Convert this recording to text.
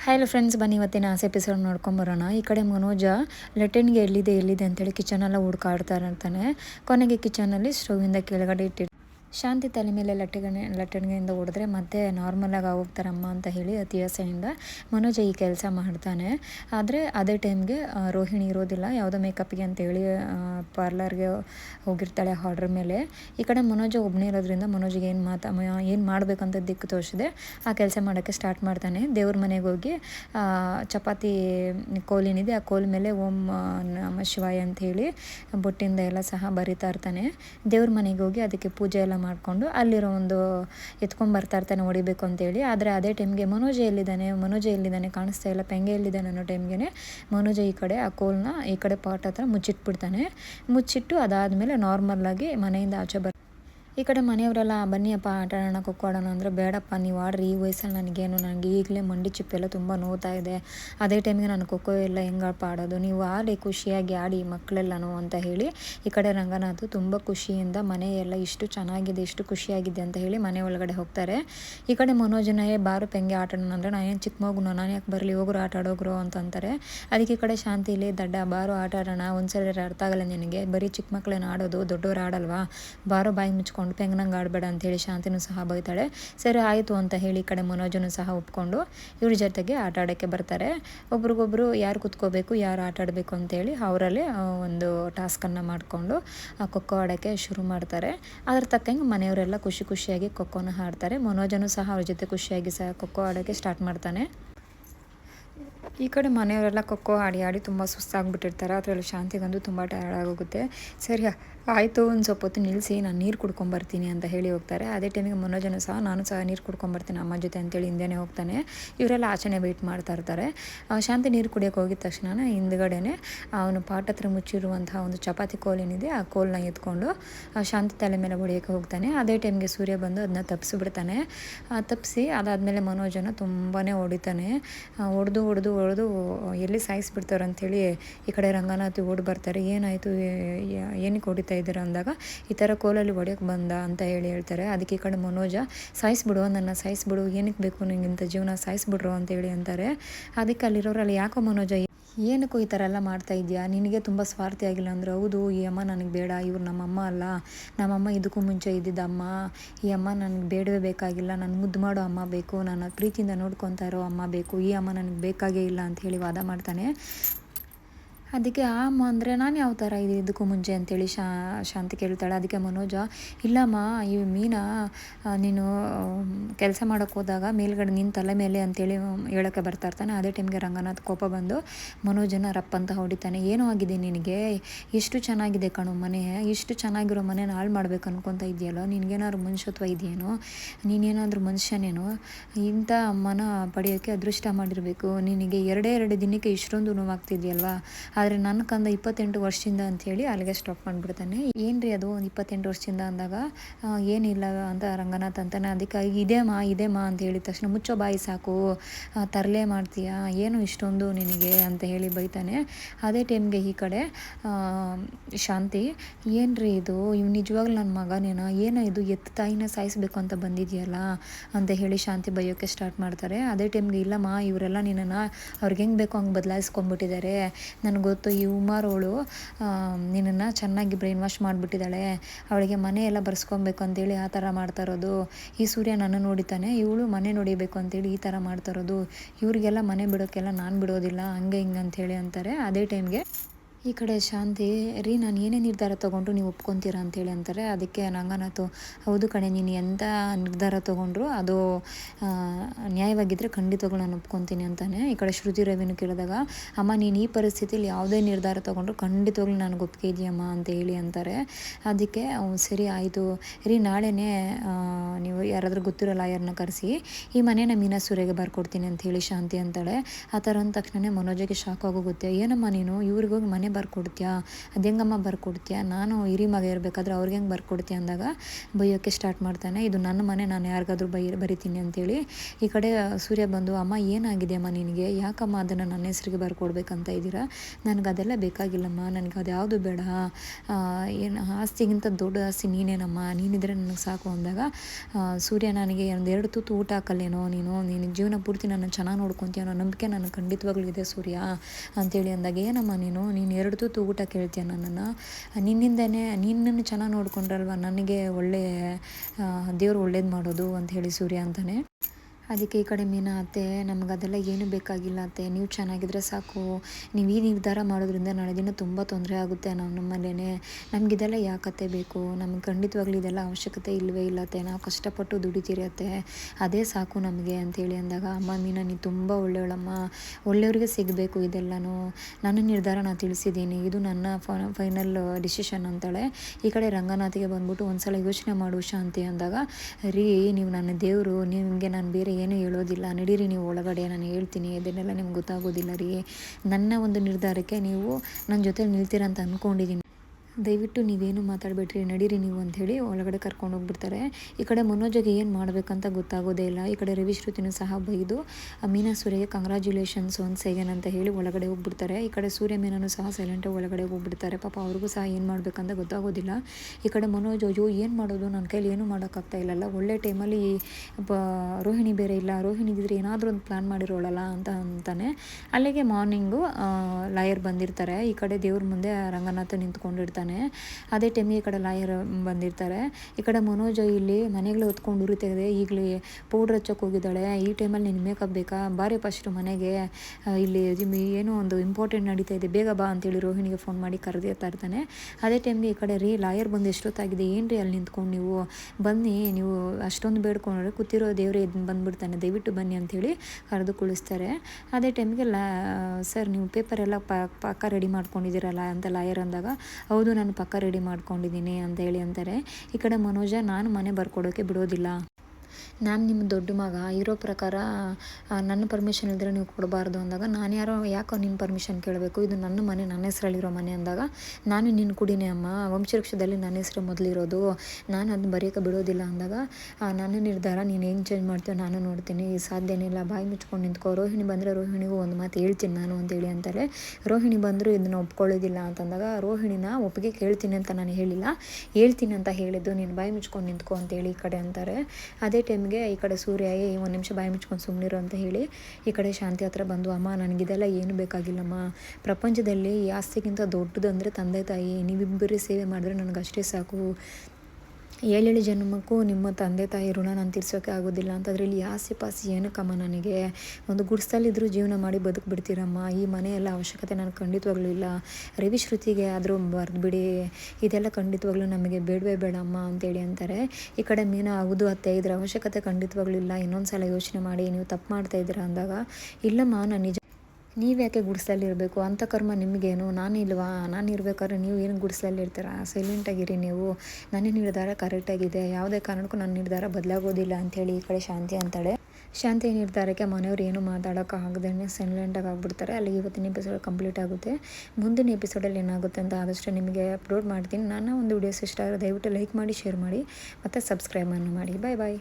Hello friends ಬನ್ನಿ ಇವತ್ತಿನ ಆಸೆ ಎಪಿಸೋಡ್ ನೋಡ್ಕೊಂಬರೋಣ ಈ ಕಡೆ ಮನೋಜ ಲೆಟನ್ಗೆ ಎಲ್ಲಿದೆ ಎಲ್ಲಿದೆ ಅಂತೇಳಿ ಕಿಚನೆಲ್ಲ ಹುಡ್ಕಾಡ್ತಾ ಇರ್ತಾನೆ. ಕೊನೆಗೆ ಕಿಚನಲ್ಲಿ ಸ್ಟೌವಿಂದ ಕೆಳಗಡೆ ಇಟ್ಟಿ ಶಾಂತಿ ತಲೆ ಮೇಲೆ ಲಟ್ಟಗಣೆ ಲಟ್ಟಣಿಗೆಯಿಂದ ಹೊಡೆದ್ರೆ ಮತ್ತೆ ನಾರ್ಮಲಾಗಿ ಹೋಗ್ತಾರಮ್ಮ ಅಂತ ಹೇಳಿ ಅತಿ ಆಸೆಯಿಂದ ಮನೋಜ ಈ ಕೆಲಸ ಮಾಡ್ತಾನೆ. ಆದರೆ ಅದೇ ಟೈಮ್ಗೆ ರೋಹಿಣಿ ಇರೋದಿಲ್ಲ. ಯಾವುದೋ ಮೇಕಪ್ಗೆ ಅಂತೇಳಿ ಪಾರ್ಲರ್ಗೆ ಹೋಗಿರ್ತಾಳೆ ಆರ್ಡ್ರ್ ಮೇಲೆ. ಈ ಕಡೆ ಮನೋಜ ಒಬ್ಬನೇ ಇರೋದ್ರಿಂದ ಮನೋಜಿಗೆ ಏನು ಮಾತಾ ಏನು ಮಾಡಬೇಕಂತ ದಿಕ್ಕು ತೋರಿಸಿದೆ. ಆ ಕೆಲಸ ಮಾಡೋಕ್ಕೆ ಸ್ಟಾರ್ಟ್ ಮಾಡ್ತಾನೆ. ದೇವ್ರ ಮನೆಗೆ ಹೋಗಿ ಚಪಾತಿ ಕೋಲಿನಿದೆ. ಆ ಕೋಲ್ ಮೇಲೆ ಓಂ ನಮ ಶಿವಾಯ ಅಂತ ಹೇಳಿ ಬೊಟ್ಟಿಂದ ಎಲ್ಲ ಸಹ ಬರಿತಾ ಇರ್ತಾನೆ. ದೇವ್ರ ಮನೆಗೆ ಹೋಗಿ ಅದಕ್ಕೆ ಪೂಜೆ ಎಲ್ಲ ಮಾಡಿಕೊಂಡು ಅಲ್ಲಿರೋ ಒಂದು ಎತ್ಕೊಂಡ್ಬರ್ತಾ ಇರ್ತಾನೆ ಹೊಡಿಬೇಕು ಅಂತೇಳಿ. ಆದರೆ ಅದೇ ಟೈಮ್ಗೆ ಮನೋಜ ಎಲ್ಲಿದ್ದಾನೆ ಮನೋಜ ಎಲ್ಲಿದ್ದಾನೆ ಕಾಣಿಸ್ತಾ ಇಲ್ಲ, ಪೆಂಗೆ ಎಲ್ಲಿದ್ದಾನೆ ಅನ್ನೋ ಟೈಮ್ಗೆ ಮನೋಜ ಈ ಕಡೆ ಆ ಕೋಲ್ನ ಈ ಕಡೆ ಪಾಟ್ ಹತ್ರ ಮುಚ್ಚಿಟ್ಬಿಡ್ತಾನೆ. ಮುಚ್ಚಿಟ್ಟು ಅದಾದಮೇಲೆ ನಾರ್ಮಲ್ಲಾಗಿ ಮನೆಯಿಂದ ಆಚೆ ಬರ್ ಈ ಕಡೆ ಮನೆಯವರೆಲ್ಲ ಬನ್ನಿಯಪ್ಪ ಆಟ ಆಡೋಣ ಖೋಖೋ ಆಡೋಣ ಅಂದರೆ ಬೇಡಪ್ಪ, ನೀವು ಆಡ್ರಿ, ಈ ವಯಸ್ಸಲ್ಲಿ ನನಗೇನು ನನಗೆ ಈಗಲೇ ಮಂಡಿ ಚಿಪ್ಪೆಲ್ಲ ತುಂಬ ನೋವ್ತಾ ಇದೆ. ಅದೇ ಟೈಮಿಗೆ ನಾನು ಖೋಖೋ ಎಲ್ಲ ಹೆಂಗಪ್ಪ ಆಡೋದು? ನೀವು ಆಡಿ, ಖುಷಿಯಾಗಿ ಆಡಿ ಮಕ್ಕಳೆಲ್ಲನೂ ಅಂತ ಹೇಳಿ ಈ ಕಡೆ ರಂಗನಾಥ್ ತುಂಬ ಖುಷಿಯಿಂದ ಮನೆ ಎಲ್ಲ ಇಷ್ಟು ಚೆನ್ನಾಗಿದೆ, ಇಷ್ಟು ಖುಷಿಯಾಗಿದೆ ಅಂತ ಹೇಳಿ ಮನೆ ಒಳಗಡೆ ಹೋಗ್ತಾರೆ. ಈ ಕಡೆ ಮನೋಜನ ಏ ಬಾರು ಪೆಂಗೆ ಆಟ ಆಡೋಣ ಅಂದರೆ ನಾನೇನು ಚಿಕ್ಕ ಮಗುನು ನಾನು ಯಾಕೆ ಬರಲಿ, ಹೋಗ್ರು, ಆಟ ಆಡೋಗ್ರು ಅಂತ ಅಂತಾರೆ. ಅದಕ್ಕೆ ಈ ಕಡೆ ಶಾಂತಿ ಇಲ್ಲಿ ದಡ್ಡ, ಬಾರು, ಆಟ ಆಡೋಣ ಒಂದ್ಸಲ ಅರ್ಥ ಆಗಲ್ಲ ನಿನಗೆ, ಬರೀ ಚಿಕ್ಕ ಮಕ್ಕಳೇನು ಆಡೋದು ದೊಡ್ಡವರು ಆಡಲ್ವಾ? ಬಾರೋ ಬಾಯಿ ಮುಚ್ಕೊಂಡು ಪೆಂಗ್ನಂಗೆ ಆಡಬೇಡ ಅಂತೇಳಿ ಶಾಂತಿನೂ ಸಹ ಬೈತಾಳೆ. ಸರಿ, ಆಯಿತು ಅಂತ ಹೇಳಿ ಕಡೆ ಮನೋಜನು ಸಹ ಒಪ್ಕೊಂಡು ಇವ್ರ ಜೊತೆಗೆ ಆಟ ಆಡೋಕ್ಕೆ ಬರ್ತಾರೆ. ಒಬ್ರಿಗೊಬ್ರು ಯಾರು ಕುತ್ಕೋಬೇಕು, ಯಾರು ಆಟ ಆಡಬೇಕು ಅಂತೇಳಿ ಅವರಲ್ಲೇ ಒಂದು ಟಾಸ್ಕನ್ನು ಮಾಡಿಕೊಂಡು ಖೋಖೋ ಆಡೋಕ್ಕೆ ಶುರು ಮಾಡ್ತಾರೆ. ಅದ್ರ ತಕ್ಕಂಗೆ ಮನೆಯವರೆಲ್ಲ ಖುಷಿ ಖುಷಿಯಾಗಿ ಖೋಖೋನ ಆಡ್ತಾರೆ. ಮನೋಜನು ಸಹ ಅವ್ರ ಜೊತೆ ಖುಷಿಯಾಗಿ ಸಹ ಖೋಖೋ ಆಡೋಕ್ಕೆ ಸ್ಟಾರ್ಟ್ ಮಾಡ್ತಾನೆ. ಈ ಕಡೆ ಮನೆಯವರೆಲ್ಲ ಖೋಖೋ ಆಡಿ ಆಡಿ ತುಂಬ ಸುಸ್ತಾಗ್ಬಿಟ್ಟಿರ್ತಾರೆ. ಅದರಲ್ಲಿ ಶಾಂತಿಗಂದು ತುಂಬ ಟಯರ್ಡ್ ಆಗೋಗುತ್ತೆ. ಸರಿ ಆಯಿತು, ಒಂದು ಸ್ವಲ್ಪ ಹೊತ್ತು ನಿಲ್ಲಿಸಿ ನಾನು ನೀರು ಕುಡ್ಕೊಂಬರ್ತೀನಿ ಅಂತ ಹೇಳಿ ಹೋಗ್ತಾರೆ. ಅದೇ ಟೈಮಿಗೆ ಮನೋಜನ ಸಹ, ನಾನು ಸಹ ನೀರು ಕುಡ್ಕೊಂಬರ್ತೀನಿ, ಅಮ್ಮ ಜೊತೆ ಅಂತೇಳಿ ಹಿಂದೆನೇ ಹೋಗ್ತಾನೆ. ಇವರೆಲ್ಲ ಆಚೆನೆ ವೆಯ್ಟ್ ಮಾಡ್ತಾ ಇರ್ತಾರೆ. ಶಾಂತಿ ನೀರು ಕುಡಿಯೋಕೆ ಹೋಗಿದ ತಕ್ಷಣ ಹಿಂದ್ಗಡೆನೆ ಅವನು ಪಾಟ್ ಹತ್ರ ಮುಚ್ಚಿರುವಂತಹ ಒಂದು ಚಪಾತಿ ಕೋಲ್ ಏನಿದೆ ಆ ಕೋಲ್ನ ಎತ್ಕೊಂಡು ಶಾಂತಿ ತಲೆ ಮೇಲೆ ಹೊಡೆಯೋಕೆ ಹೋಗ್ತಾನೆ. ಅದೇ ಟೈಮ್ಗೆ ಸೂರ್ಯ ಬಂದು ಅದನ್ನ ತಪ್ಪಿಸ್ಬಿಡ್ತಾನೆ ತಪ್ಪಿಸಿ ಅದಾದಮೇಲೆ ಮನೋಜನ ತುಂಬಾ ಹೊಡಿತಾನೆ. ಹೊಡೆದು ಹೊಡೆದು ಹೊಡೆದು ಎಲ್ಲಿ ಸಾಯಿಸ್ಬಿಡ್ತಾರೆ ಅಂಥೇಳಿ ಈ ಕಡೆ ರಂಗನಾಥ್ ಓಡಿ ಬರ್ತಾರೆ. ಏನಾಯಿತು? ಏನಕ್ಕೆ ಹೊಡಿತಾ ಇದ್ದೀರಾ ಅಂದಾಗ, ಈ ಥರ ಕೋಲಲ್ಲಿ ಹೊಡೆಯೋಕೆ ಬಂದ ಅಂತ ಹೇಳಿ ಹೇಳ್ತಾರೆ. ಅದಕ್ಕೆ ಈ ಕಡೆ ಮನೋಜ, ಸಾಯಿಸ್ಬಿಡು, ನನ್ನ ಸಾಯಿಸ್ಬಿಡು, ಏನಕ್ಕೆ ಬೇಕು ನಿಂಗಿಂತ ಜೀವನ, ಸಾಯಿಸ್ಬಿಡ್ರು ಅಂತ ಹೇಳಿ ಅಂತಾರೆ. ಅದಕ್ಕೆ ಅಲ್ಲಿರೋರಲ್ಲಿ ಯಾಕೋ ಮನೋಜ ಏನಕ್ಕೂ ಈ ಥರ ಎಲ್ಲ ಮಾಡ್ತಾ ಇದೆಯಾ ನಿನಗೆ ತುಂಬ ಸ್ವಾರ್ಥಿ ಆಗಿಲ್ಲ ಅಂದ್ರೆ ಹೌದು, ಈ ಅಮ್ಮ ನನಗೆ ಬೇಡ, ಇವ್ರು ನಮ್ಮಮ್ಮ ಅಲ್ಲ. ನಮ್ಮಮ್ಮ ಇದಕ್ಕೂ ಮುಂಚೆ ಇದ್ದಿದ್ದ ಅಮ್ಮ. ಈ ಅಮ್ಮ ನನಗೆ ಬೇಡವೇ ಬೇಕಾಗಿಲ್ಲ, ನಾನು ಮುದ್ದು ಮಾಡೋ ಅಮ್ಮ ಬೇಕು, ನನ್ನ ಪ್ರೀತಿಯಿಂದ ನೋಡ್ಕೊತಾ ಇರೋ ಅಮ್ಮ ಬೇಕು, ಈ ಅಮ್ಮ ನನಗೆ ಬೇಕಾಗೇ ಇಲ್ಲ ಅಂತ ಹೇಳಿ ವಾದ ಮಾಡ್ತಾನೆ. ಅದಕ್ಕೆ ಅಮ್ಮ ಅಂದರೆ ನಾನು ಯಾವ ಥರ ಇದು ಇದಕ್ಕೂ ಮುಂಚೆ ಅಂತೇಳಿ ಶಾ, ಶಾಂತಿ ಕೇಳ್ತಾಳೆ. ಅದಕ್ಕೆ ಮನೋಜ, ಇಲ್ಲಮ್ಮ, ಈ ಮೀನ ನೀನು ಕೆಲಸ ಮಾಡೋಕ್ಕೆ ಹೋದಾಗ ಮೇಲ್ಗಡೆ ನಿನ್ನ ತಲೆ ಮೇಲೆ ಅಂತೇಳಿ ಹೇಳೋಕ್ಕೆ ಬರ್ತಾ ಇರ್ತಾನೆ. ಅದೇ ಟೈಮ್ಗೆ ರಂಗನಾಥ್ ಕೋಪ ಬಂದು ಮನೋಜನ ರಪ್ಪ ಅಂತ ಹೊಡಿತಾನೆ. ಏನೋ ಆಗಿದೆ ನಿನಗೆ? ಎಷ್ಟು ಚೆನ್ನಾಗಿದೆ ಕಣು ಮನೆ. ಇಷ್ಟು ಚೆನ್ನಾಗಿರೋ ಮನೇನ ಹಾಳು ಮಾಡ್ಬೇಕು ಅನ್ಕೊತ ಇದೆಯಲ್ಲ? ನಿನಗೇನಾದ್ರು ಮನುಷ್ಯತ್ವ ಇದೆಯೇನೋ? ನೀನೇನಾದರೂ ಮನುಷ್ಯನೇನೋ? ಇಂಥ ಅಮ್ಮನ ಪಡೆಯೋಕ್ಕೆ ಅದೃಷ್ಟ ಮಾಡಿರಬೇಕು. ನಿನಗೆ ಎರಡೇ ಎರಡು ದಿನಕ್ಕೆ ಇಷ್ಟೊಂದು ನೋವಾಗ್ತಿದೆಯಲ್ವಾ? ಆದರೆ ನನ್ನ ಕಂದ ಇಪ್ಪತ್ತೆಂಟು ವರ್ಷದಿಂದ ಅಂಥೇಳಿ ಅಲ್ಲಿಗೆ ಸ್ಟಾಪ್ ಮಾಡಿಬಿಡ್ತಾನೆ. ಏನ್ರಿ ಅದು ಒಂದು ಇಪ್ಪತ್ತೆಂಟು ವರ್ಷದಿಂದ ಅಂದಾಗ? ಏನಿಲ್ಲ ಅಂತ ರಂಗನಾಥ್ ಅಂತಾನೆ. ಅದಕ್ಕೆ ಇದೆ ಮಾ ಅಂತ ಹೇಳಿದ ತಕ್ಷಣ ಮುಚ್ಚೋ ಬಾಯಿ ಸಾಕು. ತರಲೆ ಮಾಡ್ತೀಯಾ? ಏನು ಇಷ್ಟೊಂದು ನಿನಗೆ? ಅಂತ ಹೇಳಿ ಬೈತಾನೆ. ಅದೇ ಟೈಮ್ಗೆ ಈ ಕಡೆ ಶಾಂತಿ, ಏನ್ರಿ ಇದು? ಇವ್ ನಿಜವಾಗ್ಲೂ ನನ್ನ ಮಗನೇನಾ? ಏನೋ ಇದು ಎತ್ತು ತಾಯಿನ ಸಾಯಿಸ್ಬೇಕು ಅಂತ ಬಂದಿದೆಯಲ್ಲ? ಅಂತ ಹೇಳಿ ಶಾಂತಿ ಬೈಯೋಕ್ಕೆ ಸ್ಟಾರ್ಟ್ ಮಾಡ್ತಾರೆ. ಅದೇ ಟೈಮ್ಗೆ ಇಲ್ಲಮ್ಮ ಇವರೆಲ್ಲ ನಿನ್ನನ್ನು ಅವ್ರಿಗೆ ಹೆಂಗೆ ಬೇಕೋ ಹಂಗೆ ಬದಲಾಯಿಸ್ಕೊಂಡ್ಬಿಟ್ಟಿದ್ದಾರೆ ನನಗೆ ಗೊತ್ತು ಈ ಉಮಾರೋಳು ನಿನ್ನನ್ನು ಚೆನ್ನಾಗಿ ಬ್ರೈನ್ ವಾಶ್ ಮಾಡಿಬಿಟ್ಟಿದ್ದಾಳೆ. ಅವಳಿಗೆ ಮನೆ ಎಲ್ಲ ಬರ್ಸ್ಕೊಬೇಕು ಅಂತೇಳಿ ಆ ಥರ ಮಾಡ್ತಾ ಇರೋದು. ಈ ಸೂರ್ಯ ನನ್ನ ನೋಡಿತಾನೆ ಇವಳು ಮನೆ ನೋಡಿಬೇಕು ಅಂತೇಳಿ ಈ ಥರ ಮಾಡ್ತಾ ಇರೋದು. ಇವರಿಗೆಲ್ಲ ಮನೆ ಬಿಡೋಕ್ಕೆಲ್ಲ ನಾನು ಬಿಡೋದಿಲ್ಲ, ಹಂಗೆ ಹಿಂಗೆ ಅಂತೇಳಿ ಅಂತಾರೆ. ಅದೇ ಟೈಮ್ಗೆ ಈ ಕಡೆ ಶಾಂತಿ, ರೀ ನಾನು ಏನೇ ನಿರ್ಧಾರ ತೊಗೊಂಡ್ರು ನೀವು ಒಪ್ಕೊತೀರಾ ಅಂತೇಳಿ ಅಂತಾರೆ. ಅದಕ್ಕೆ ರಂಗನಾಥ್, ಹೌದು ಕಣೆ, ನೀನು ಎಂಥ ನಿರ್ಧಾರ ತೊಗೊಂಡ್ರು ಅದು ನ್ಯಾಯವಾಗಿದ್ದರೆ ಖಂಡಿತವಾಗ್ಲೂ ನಾನು ಒಪ್ಕೊತೀನಿ ಅಂತಾನೆ. ಈ ಕಡೆ ಶ್ರುತಿ ರವಿನೂ ಕೇಳಿದಾಗ, ಅಮ್ಮ, ನೀನು ಈ ಪರಿಸ್ಥಿತಿಯಲ್ಲಿ ಯಾವುದೇ ನಿರ್ಧಾರ ತೊಗೊಂಡ್ರು ಖಂಡಿತವಾಗ್ಲೂ ನನಗೆ ಒಪ್ಪಿಗೆ ಇದೆಯಮ್ಮ ಅಂತ ಹೇಳಿ ಅಂತಾರೆ. ಅದಕ್ಕೆ ಸರಿ ಆಯಿತು. ರೀ, ನಾಳೆನೇ ನೀವು ಯಾರಾದರೂ ಗೊತ್ತಿರೋ ಲಾಯರ್ನ ಕರೆಸಿ, ಈ ಮನೆನ ಮೀನಾ ಸೂರ್ಯಗೆ ಬರ್ಕೊಡ್ತೀನಿ ಅಂತ ಹೇಳಿ ಶಾಂತಿ ಅಂತಾಳೆ. ಆ ಥರ ಅಂದ ತಕ್ಷಣ ಮನೋಜಗೆ ಶಾಕ್ ಆಗೋಗುತ್ತೆ. ಏನಮ್ಮ ನೀನು? ಇವ್ರಿಗೋಗಿ ಮನೆ ಬರ್ಕೊಡ್ತೀಯಾ? ಅದು ಹೆಂಗಮ್ಮ ಬರ್ಕೊಡ್ತೀಯಾ? ನಾನು ಹಿರಿ ಮಗ ಇರಬೇಕಾದ್ರೆ ಅವ್ರಿಗೆ ಹೆಂಗೆ ಬರ್ಕೊಡ್ತೀಯ ಅಂದಾಗ ಬೈಯೋಕ್ಕೆ ಸ್ಟಾರ್ಟ್ ಮಾಡ್ತಾನೆ. ಇದು ನನ್ನ ಮನೆ, ನಾನು ಯಾರಿಗಾದ್ರೂ ಬೈ, ಬರಿತೀನಿ ಅಂತೇಳಿ ಈ ಕಡೆ ಸೂರ್ಯ ಬಂದು, ಅಮ್ಮ ಏನಾಗಿದೆ ಅಮ್ಮ ನಿನಗೆ? ಯಾಕಮ್ಮ ಅದನ್ನು ನನ್ನ ಹೆಸ್ರಿಗೆ ಬರ್ಕೊಡ್ಬೇಕಂತ ಇದ್ದೀರಾ? ನನಗೆ ಅದೆಲ್ಲ ಬೇಕಾಗಿಲ್ಲಮ್ಮ. ನನಗೆ ಅದು ಯಾವುದು ಬೇಡ ಏನು ಆಸ್ತಿಗಿಂತ ದೊಡ್ಡ ಆಸ್ತಿ ನೀನೇನಮ್ಮ? ನೀನಿದ್ರೆ ನನಗೆ ಸಾಕು ಅಂದಾಗ ಸೂರ್ಯ ನನಗೆ ಒಂದು ಎರಡು ತುತ್ತು ಊಟ ಹಾಕಲ್ಲೇನೋ ನೀನು? ನೀನು ಜೀವನ ಪೂರ್ತಿ ನನ್ನ ಚೆನ್ನಾಗಿ ನೋಡ್ಕೊತೀಯ ಅನ್ನೋ ನಂಬಿಕೆ ನನಗೆ ಖಂಡಿತವಾಗ್ಲೂ ಇದೆ ಸೂರ್ಯ ಅಂತೇಳಿ ಅಂದಾಗ, ಏನಮ್ಮ ನೀನು? ನೀನು ಎರಡು ತೂಗುಟ ಕೇಳ್ತೀಯ ನನ್ನನ್ನು. ನಿನ್ನಿಂದನೇ, ನಿನ್ನನ್ನು ಚೆನ್ನಾಗಿ ನೋಡ್ಕೊಂಡ್ರಲ್ವ? ನನಗೆ ಒಳ್ಳೆಯ ದೇವ್ರು ಒಳ್ಳೇದು ಮಾಡೋದು ಅಂತ ಹೇಳಿ ಸೂರ್ಯ ಅಂತಾನೆ. ಅದಕ್ಕೆ ಈ ಕಡೆ ಮೀನಾ ಅತ್ತೆ, ನಮ್ಗೆ ಅದೆಲ್ಲ ಏನು ಬೇಕಾಗಿಲ್ಲ ಅತ್ತೆ. ನೀವು ಚೆನ್ನಾಗಿದ್ರೆ ಸಾಕು. ನೀವು ಈ ನಿರ್ಧಾರ ಮಾಡೋದ್ರಿಂದ ನಾಳೆ ದಿನ ತುಂಬ ತೊಂದರೆ ಆಗುತ್ತೆ ನಾವು ನಮ್ಮಲ್ಲೇ ಇದೆಲ್ಲ ಯಾಕತ್ತೆ ಬೇಕು? ನಮ್ಗೆ ಖಂಡಿತವಾಗ್ಲೂ ಇದೆಲ್ಲ ಅವಶ್ಯಕತೆ ಇಲ್ಲವೇ ಇಲ್ಲ ಅತ್ತೆ. ನಾವು ಕಷ್ಟಪಟ್ಟು ದುಡಿತೀರಿ ಅತ್ತೆ. ಅದೇ ಸಾಕು ನಮಗೆ ಅಂತೇಳಿ ಅಂದಾಗ, ಅಮ್ಮ, ಮೀನಾ ನೀನು ತುಂಬ ಒಳ್ಳೆಯವಳಮ್ಮ. ಒಳ್ಳೆಯವ್ರಿಗೆ ಸಿಗಬೇಕು ಇದೆಲ್ಲನೂ. ನನ್ನ ನಿರ್ಧಾರ ನಾನು ತಿಳಿಸಿದ್ದೀನಿ. ಇದು ನನ್ನ ಫೈನಲ್ ಡಿಸಿಷನ್ ಅಂತಾಳೆ. ಈ ಕಡೆ ರಂಗನಾಥಿಗೆ ಬಂದ್ಬಿಟ್ಟು ಒಂದ್ಸಲ ಯೋಚನೆ ಮಾಡು ಶಾಂತಿ ಅಂದಾಗ, ರೀ, ನೀವು ನನ್ನ ದೇವರು. ನಿಮಗೆ ನಾನು ಬೇರೆ ಏನು ಹೇಳೋದಿಲ್ಲ. ನಡೀರಿ, ನೀವು ಒಳಗಡೆ, ನಾನು ಹೇಳ್ತೀನಿ, ಇದನ್ನೆಲ್ಲ ನಿಮ್ಗೆ ಗೊತ್ತಾಗೋದಿಲ್ಲ ರೀ. ನನ್ನ ಒಂದು ನಿರ್ಧಾರಕ್ಕೆ ನೀವು ನನ್ನ ಜೊತೆ ನಿಲ್ತೀರ ಅಂತ ಅಂದ್ಕೊಂಡಿದ್ದೀನಿ ದಯವಿಟ್ಟು ನೀವೇನು ಮಾತಾಡಬೇಡ್ರಿ, ನಡೀರಿ ನೀವು ಅಂಥೇಳಿ ಒಳಗಡೆ ಕರ್ಕೊಂಡು ಹೋಗ್ಬಿಡ್ತಾರೆ. ಈ ಕಡೆ ಮನೋಜಗೆ ಏನು ಮಾಡಬೇಕಂತ ಗೊತ್ತಾಗೋದೇ ಇಲ್ಲ. ಈ ಕಡೆ ರವಿ ಶ್ರುತಿನೂ ಸಹ ಬೈದು ಮೀನಾ ಸೂರ್ಯಗೆ ಕಂಗ್ರ್ಯಾಚುಲೇಷನ್ಸ್ ಒನ್ ಸೆಗೆನ್ ಅಂತ ಹೇಳಿ ಒಳಗಡೆ ಹೋಗ್ಬಿಡ್ತಾರೆ. ಈ ಕಡೆ ಸೂರ್ಯ ಮೀನೂ ಸಹ ಸೈಲೆಂಟಾಗಿ ಒಳಗಡೆ ಹೋಗ್ಬಿಡ್ತಾರೆ. ಪಾಪ ಅವ್ರಿಗೂ ಸಹ ಏನು ಮಾಡಬೇಕಂತ ಗೊತ್ತಾಗೋದಿಲ್ಲ. ಈ ಕಡೆ ಮನೋಜ್, ಅಯ್ಯೋ, ಏನು ಮಾಡೋದು? ನನ್ನ ಕೈಲಿ ಏನೂ ಮಾಡೋಕ್ಕಾಗ್ತಾ ಇಲ್ಲಲ್ಲ. ಒಳ್ಳೆ ಟೈಮಲ್ಲಿ ರೋಹಿಣಿ ಬೇರೆ ಇಲ್ಲ. ರೋಹಿಣಿ ಇದ್ದರೆ ಏನಾದರೂ ಒಂದು ಪ್ಲ್ಯಾನ್ ಮಾಡಿರೋಳಲ್ಲ ಅಂತ ಅಂತಾನೆ. ಅಲ್ಲಿಗೆ ಮಾರ್ನಿಂಗು ಲಾಯರ್ ಬಂದಿರ್ತಾರೆ. ಈ ಕಡೆ ದೇವ್ರ ಮುಂದೆ ರಂಗನಾಥ ನಿಂತ್ಕೊಂಡಿರ್ತಾನೆ ಅದೇ ಟೈಮಿಗೆ ಈ ಕಡೆ ಲಾಯರ್ ಬಂದಿರ್ತಾರೆ. ಈ ಕಡೆ ಮನೋಜ ಇಲ್ಲಿ ಮನೆಗಳು ಹೊತ್ಕೊಂಡು ಉರಿ ತೆಗೆದೆ ಈಗಲೇ ಪೌಡ್ರ್ ಹಚ್ಚೋಕೆ ಹೋಗಿದ್ದಾಳೆ. ಈ ಟೈಮಲ್ಲಿ ನಿನ್ನ ಮೇಕಪ್ ಬೇಕಾ? ಬಾರಿ ಫಸ್ಟು ಮನೆಗೆ. ಇಲ್ಲಿ ಏನೋ ಒಂದು ಇಂಪಾರ್ಟೆಂಟ್ ನಡೀತಾ ಇದೆ. ಬೇಗ ಬಾ ಅಂತೇಳಿ ರೋಹಿಣಿಗೆ ಫೋನ್ ಮಾಡಿ ಕರೆದಿರ್ತಾ ಇರ್ತಾನೆ. ಅದೇ ಟೈಮ್ಗೆ ಈ ಕಡೆ ರೀ, ಲಾಯರ್ ಬಂದು ಎಷ್ಟೊತ್ತಾಗಿದೆ? ಏನು ರೀ ಅಲ್ಲಿ ನಿಂತ್ಕೊಂಡು ನೀವು? ಬನ್ನಿ, ನೀವು ಅಷ್ಟೊಂದು ಬೇಡ್ಕೊಂಡ್ರೆ ಕೂತಿರೋ ದೇವರೇ ಬಂದುಬಿಡ್ತಾನೆ. ದಯವಿಟ್ಟು ಬನ್ನಿ ಅಂಥೇಳಿ ಕರೆದು ಕುಳಿಸ್ತಾರೆ. ಅದೇ ಟೈಮ್ಗೆ ಲಾ ಸರ್ ನೀವು ಪೇಪರ್ ಎಲ್ಲ ಪಕ್ಕ ರೆಡಿ ಮಾಡ್ಕೊಂಡಿದ್ದೀರಲ್ಲ ಅಂತ ಲಾಯರ್ ಅಂದಾಗ, ಹೌದು ನಾನು ಪಕ್ಕ ರೆಡಿ ಮಾಡ್ಕೊಂಡಿದ್ದೀನಿ ಅಂತ ಹೇಳಿ ಅಂತಾರೆ. ಈ ಕಡೆ ಮನೋಜ ನಾನು ಮನೆ ಬರ್ಕೊಡೋಕ್ಕೆ ಬಿಡೋದಿಲ್ಲ. ನಾನು ನಿಮ್ಮ ದೊಡ್ಡ ಮಗ, ಇರೋ ಪ್ರಕಾರ ನನ್ನ ಪರ್ಮಿಷನ್ ಇದ್ದರೆ ನೀವು ಕೊಡಬಾರ್ದು ಅಂದಾಗ, ನಾನು ಯಾರೋ, ಯಾಕೋ ನಿಮ್ಮ ಪರ್ಮಿಷನ್ ಕೇಳಬೇಕು, ಇದು ನನ್ನ ಮನೆ, ನನ್ನ ಹೆಸರಲ್ಲಿರೋ ಮನೆ ಅಂದಾಗ, ನಾನು ನಿನ್ನ ಕುಡಿನೇ ಅಮ್ಮ, ವಂಶವೃಕ್ಷದಲ್ಲಿ ನನ್ನ ಹೆಸರು ಮೊದಲಿರೋದು, ನಾನು ಅದನ್ನ ಬರೆಯೋಕೆ ಬಿಡೋದಿಲ್ಲ ಅಂದಾಗ ನನ್ನ ನಿರ್ಧಾರ ನೀನು ಹೆಂಗೆ ಚೇಂಜ್ ಮಾಡ್ತೀಯೋ ನಾನು ನೋಡ್ತೀನಿ ಸಾಧ್ಯನೇ ಇಲ್ಲ, ಬಾಯಿ ಮುಚ್ಕೊಂಡು ನಿಂತ್ಕೋ, ರೋಹಿಣಿ ಬಂದರೆ ರೋಹಿಣಿಗೂ ಒಂದು ಮಾತು ಹೇಳ್ತೀನಿ ನಾನು ಅಂತೇಳಿ ಅಂತಾರೆ. ರೋಹಿಣಿ ಬಂದರೂ ಇದನ್ನು ಒಪ್ಕೊಳ್ಳೋದಿಲ್ಲ ಅಂತಂದಾಗ, ರೋಹಿಣಿನ ಒಪ್ಪಿಗೆ ಕೇಳ್ತೀನಿ ಅಂತ ನಾನು ಹೇಳಿಲ್ಲ, ಹೇಳ್ತೀನಿ ಅಂತ ಹೇಳಿದ್ದು, ನೀನು ಬಾಯಿ ಮುಚ್ಕೊಂಡು ನಿಂತ್ಕೊ ಅಂತೇಳಿ ಈ ಕಡೆ ಅಂತಾರೆ. ಅದೇ ಟೈಮ್ಗೆ ಈ ಕಡೆ ಸೂರ್ಯ, ಏ, ಒಂದು ನಿಮಿಷ ಬಾಯಿ ಮುಚ್ಕೊಂಡು ಸುಮ್ಮನಿರು ಅಂತ ಹೇಳಿ ಈ ಕಡೆ ಶಾಂತಿ ಹತ್ರ ಬಂದು, ಅಮ್ಮ ನನಗಿದೆಲ್ಲ ಏನು ಬೇಕಾಗಿಲ್ಲಮ್ಮ. ಪ್ರಪಂಚದಲ್ಲಿ ಈ ಆಸ್ತಿಗಿಂತ ದೊಡ್ಡದಂದರೆ ತಂದೆ ತಾಯಿ. ನೀವಿಬ್ಬರೇ ಸೇವೆ ಮಾಡಿದ್ರೆ ನನಗೆ ಅಷ್ಟೇ ಸಾಕು. ಏಳೇಳು ಜನ್ಮಕ್ಕೂ ನಿಮ್ಮ ತಂದೆ ತಾಯಿ ಋಣ ನಾನು ತೀರ್ಸೋಕೆ ಆಗೋದಿಲ್ಲ ಅಂತ ಇಲ್ಲಿ ಆಸೆ ಪಾಸಿ ಏನಕ್ಕಮ್ಮ ನನಗೆ? ಒಂದು ಗುಡ್ಸಲ್ಲಿದ್ದರೂ ಜೀವನ ಮಾಡಿ ಬದುಕ್ಬಿಡ್ತೀರಮ್ಮ. ಈ ಮನೆಯೆಲ್ಲ ಅವಶ್ಯಕತೆ ನನಗೆ ಖಂಡಿತವಾಗ್ಲೂ ಇಲ್ಲ. ರವಿ ಶ್ರುತಿಗೆ ಆದರೂ ಬರೆದ್ಬಿಡಿ. ಇದೆಲ್ಲ ಖಂಡಿತವಾಗ್ಲೂ ನಮಗೆ ಬೇಡವೇ ಬೇಡಮ್ಮ ಅಂತೇಳಿ ಅಂತಾರೆ. ಈ ಕಡೆ ಮೀನ ಆಗೋದು ಅತ್ತೆ, ಇದ್ರ ಅವಶ್ಯಕತೆ ಖಂಡಿತವಾಗ್ಲೂ ಇಲ್ಲ. ಇನ್ನೊಂದು ಸಲ ಯೋಚನೆ ಮಾಡಿ, ನೀವು ತಪ್ಪು ಮಾಡ್ತಾ ಇದ್ದೀರಾ ಅಂದಾಗ, ಇಲ್ಲಮ್ಮ, ನಾನು ನಿಜ ನೀವು ಯಾಕೆ ಗುಡಿಸಲಿರಬೇಕು ಅಂತ ಕರ್ಮ ನಿಮಗೇನು? ನಾನು ಇಲ್ವಾ? ನಾನು ಇರ್ಬೇಕಾದ್ರೆ ನೀವು ಏನು ಗುಡಿಸಲಲ್ಲಿ ಇರ್ತೀರಾ? ಸೈಲೆಂಟಾಗಿರಿ ನೀವು. ನನ್ನ ನಿರ್ಧಾರ ಕರೆಕ್ಟಾಗಿದೆ ಯಾವುದೇ ಕಾರಣಕ್ಕೂ ನನ್ನ ನಿರ್ಧಾರ ಬದಲಾಗೋದಿಲ್ಲ ಅಂಥೇಳಿ ಈ ಕಡೆ ಶಾಂತಿ ಅಂತಾಳೆ. ಶಾಂತಿ ನಿರ್ಧಾರಕ್ಕೆ ಮನೆಯವ್ರು ಏನು ಮಾತಾಡೋಕೆ ಆಗದೇ ಸೈಲೆಂಟಾಗಿ ಆಗಿಬಿಡ್ತಾರೆ. ಅಲ್ಲಿಗೆ ಇವತ್ತಿನ ಎಪಿಸೋಡ್ ಕಂಪ್ಲೀಟ್ ಆಗುತ್ತೆ. ಮುಂದಿನ ಎಪಿಸೋಡಲ್ಲಿ ಏನಾಗುತ್ತೆ ಅಂತ ಆದಷ್ಟು ನಿಮಗೆ ಅಪ್ಲೋಡ್ ಮಾಡ್ತೀನಿ. ನಾನು ಒಂದು ವೀಡಿಯೋಸ್ ಇಷ್ಟ ಆದರೆ ದಯವಿಟ್ಟು ಲೈಕ್ ಮಾಡಿ ಶೇರ್ ಮಾಡಿ. ಮತ್ತು ಸಬ್ಸ್ಕ್ರೈಬನ್ನು ಮಾಡಿ. ಬಾಯ್ ಬಾಯ್